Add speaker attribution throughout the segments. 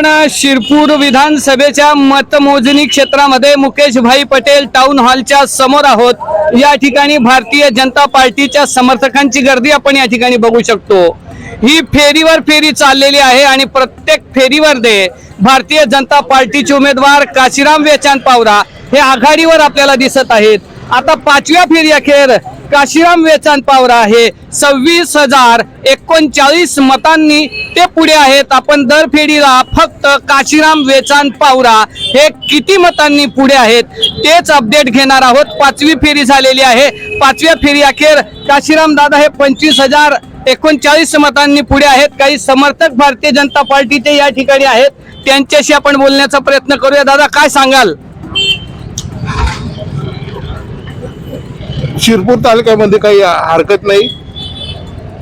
Speaker 1: आपण शिरपूर विधानसभेच्या मतमोजणी क्षेत्रामध्ये मुकेशभाई पटेल टाउन हॉलच्या समोर आहोत. या ठिकाणी भारतीय जनता पार्टीच्या समर्थकांची गर्दी आपण या ठिकाणी बघू शकतो. ही फेरीवर फेरी चाललेली आहे आणि प्रत्येक फेरीवर दे भारतीय जनता पार्टीचे उमेदवार काशीराम वेचांद पावरा हे आघाडीवर आपल्याला दिसत आहेत. आता पाचव्या फेरी अखेर काशीराम वेचांद पावरा हे सव्वीस हजार एकोणचाळीस मतांनी ते पुढे आहेत. आपण दर फेरीला फक्त काशीराम वेचांद पावरा हे किती मतांनी पुढे आहेत तेच अपडेट घेणार आहोत. पाचवी फेरी झालेली आहे. पाचव्या फेरी अखेर काशीराम दादा हे पंचवीस हजार एकोणचाळीस मतांनी पुढे आहेत. काही समर्थक भारतीय जनता पार्टीचे या ठिकाणी आहेत. त्यांच्याशी आपण बोलण्याचा प्रयत्न करूया. दादा काय सांगाल?
Speaker 2: शिरपूर तालुक्यामध्ये काही हरकत नाही.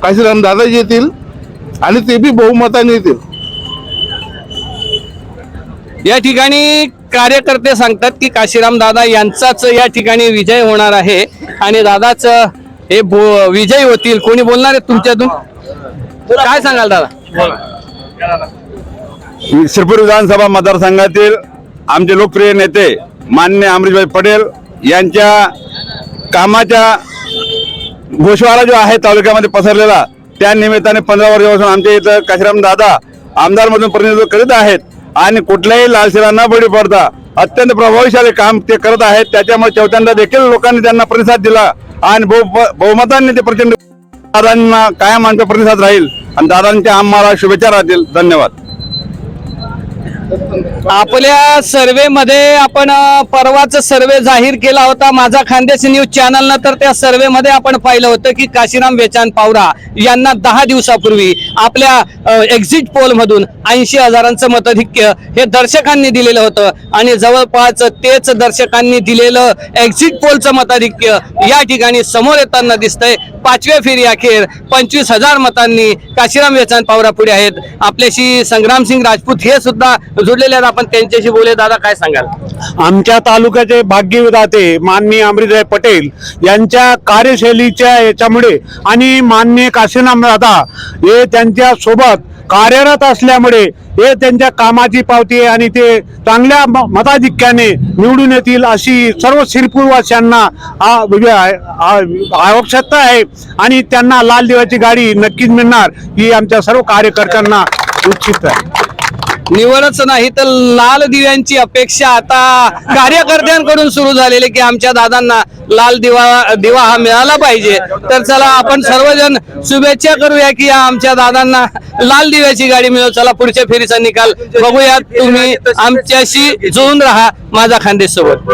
Speaker 2: काशीराम दादा येतील आणि ते बी बहुमताने येतील.
Speaker 1: या ठिकाणी कार्यकर्ते सांगतात की काशीराम दादा यांचाच या ठिकाणी विजय होणार आहे आणि दादाच हे विजयी होतील. कोणी बोलणार आहे तुमच्यातून? काय सांगाल दादा?
Speaker 3: शिरपूर विधानसभा मतदारसंघातील आमचे लोकप्रिय नेते मान्य अमरीशभाई पटेल यांच्या कामाच्या गोशवारा जो आहे तालुक्यामध्ये पसरलेला त्या निमित्ताने पंधरा वर्षापासून आमच्या इथं काशीराम दादा आमदार मधून प्रतिनिधित्व करीत आहेत आणि कुठल्याही लालशिरा न बळी पडता अत्यंत प्रभावशाली काम ते करत आहेत. त्याच्यामुळे चौथ्यांदा देखील लोकांनी त्यांना प्रतिसाद दिला आणि बहु- बहुमतांनी ते प्रचंड दादांना कायम आमचा प्रतिसाद राहील. आणि दादांच्या आम्हाला शुभेच्छा राहतील. धन्यवाद.
Speaker 1: आपल्या सर्वे मध्ये आपण परवाच सर्वे जाहीर केला होता माझा खानदेश न्यूज चॅनलनं तर त्या सर्वे मध्ये आपण पाहिलं होतं की काशीराम वेचान पावरा यांना दहा दिवसापूर्वी आपल्या एक्झिट पोल मधून ऐंशी हजारांचं मताधिक्य हे दर्शकांनी दिलेलं होतं. आणि जवळपास तेच दर्शकांनी दिलेलं एक्झिट पोलचं मताधिक्य या ठिकाणी समोर येताना दिसतंय. पाचव्या फेरी अखेर पंचवीस हजार मतांनी काशीराम वेचान पावरा पुढे आहेत. आपल्याशी संग्रामसिंग राजपूत हे सुद्धा जोडलेले आहेत. आपण त्यांच्याशी बोले दादा काय सांगाल?
Speaker 4: आमच्या तालुक्याचे भाग्यविधाते माननीय अमृतराय पटेल यांच्या कार्यशैलीच्या याच्यामुळे आणि माननीय काशीनाम दादा हे त्यांच्यासोबत कार्यरत असल्यामुळे हे त्यांच्या कामाची पावती आहे आणि ते चांगल्या मताधिक्याने निवडून येतील अशी सर्व शिरपूरवासियांना म्हणजे आवश्यकता आहे आणि त्यांना लाल दिवाची गाडी नक्कीच मिळणार ही आमच्या सर्व कार्यकर्त्यांना उचित आहे.
Speaker 1: निवडच नाही तर लाल दिव्यांची अपेक्षा आता कार्यकर्त्यांकडून सुरू झालेली की आमच्या दादांना लाल दिवा दिवा हा मिळाला पाहिजे. तर चला आपण सर्वजण शुभेच्छा करूया की आमच्या दादांना लाल दिव्याची गाडी मिळव चला पुढच्या फेरीचा निकाल बघूयात. तुम्ही आमच्याशी जुळून राहा. माझा खानदेश सोबत.